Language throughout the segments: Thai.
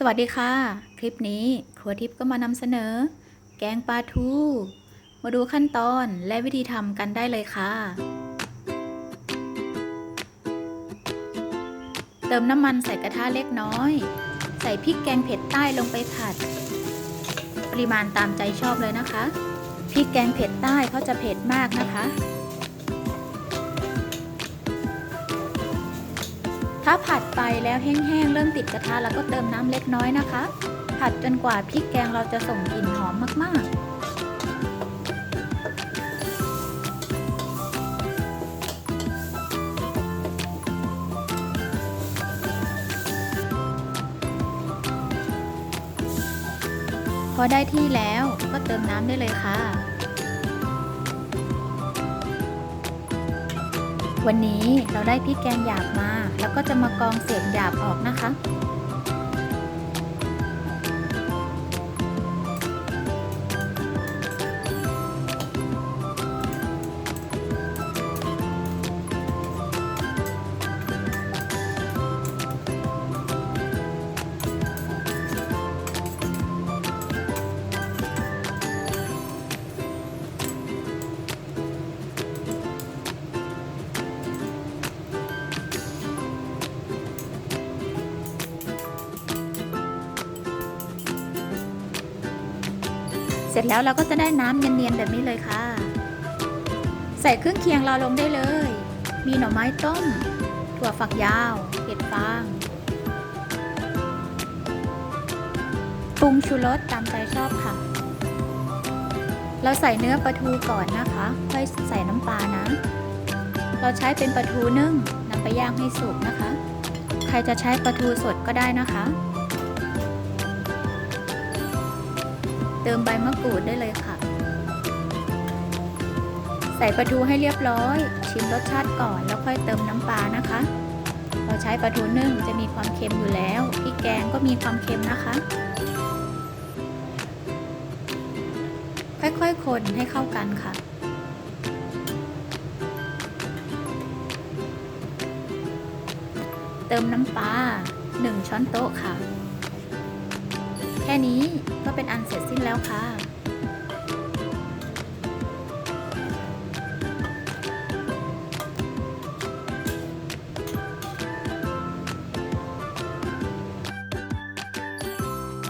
สวัสดีค่ะ คลิปนี้ครัวทิพย์ก็มานำเสนอ แกงปลาทู มาดูขั้นตอนและวิธีทำกันได้เลยค่ะ เติมน้ำมันใส่กระทะเล็กน้อย ใส่พริกแกงเผ็ดใต้ลงไปผัด ปริมาณตามใจชอบเลยนะคะ พริกแกงเผ็ดใต้เขาจะเผ็ดมากนะคะ ถ้าผัดไปแล้วแห้งๆ เริ่มติดกระทะแล้วก็เติมน้ำเล็กน้อยนะคะ ผัดจนกว่าพริกแกงเราจะส่งกลิ่นหอมมากๆพอได้ที่แล้วก็เติมน้ำได้เลยค่ะ วันนี้เราได้พริกแกงหยาบมา แล้วก็จะมากองเศษหยาบออกนะคะ เสร็จแล้วเราก็จะได้น้ำเนียนๆแบบนี้เลยค่ะ ใส่เครื่องเคียงเราลงได้เลย มีหน่อไม้ต้ม ถั่วฝักยาวเห็ดฟางปรุงชูรสตามใจชอบค่ะ เราใส่เนื้อปลาทูก่อนนะคะ ค่อยใส่น้ำปลานะ เราใช้เป็นปลาทูนึ่งนำไปย่างให้สุกนะคะ ใครจะใช้ปลาทูสดก็ได้นะคะ ติมใบมะกรูดได้เลยค่ะ ใส่ปลาทูให้เรียบร้อย ชิมรสชาติก่อนแล้วค่อยเติมน้ำปลานะคะเราใช้ปลาทูนึ่งจะมีความเค็มอยู่แล้วพริกแกงก็มีความเค็มนะคะ ค่อยๆคนให้เข้ากันค่ะเติมน้ำปลา 1 ช้อนโต๊ะค่ะ ค่นี้ก็เป็นอันเสร็จสิ้นแล้วค่ะ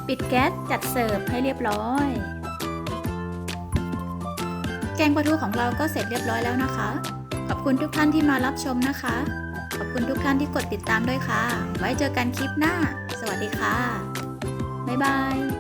ปิดแก๊สจัดเสิร์ฟให้เรียบร้อย แกงปลาทูของเราก็เสร็จเรียบร้อยแล้วนะคะ ขอบคุณทุกท่านที่มารับชมนะคะ ขอบคุณทุกท่านที่กดติดตามด้วยค่ะ ไว้เจอกันคลิปหน้า สวัสดีค่ะ บ๊ายบาย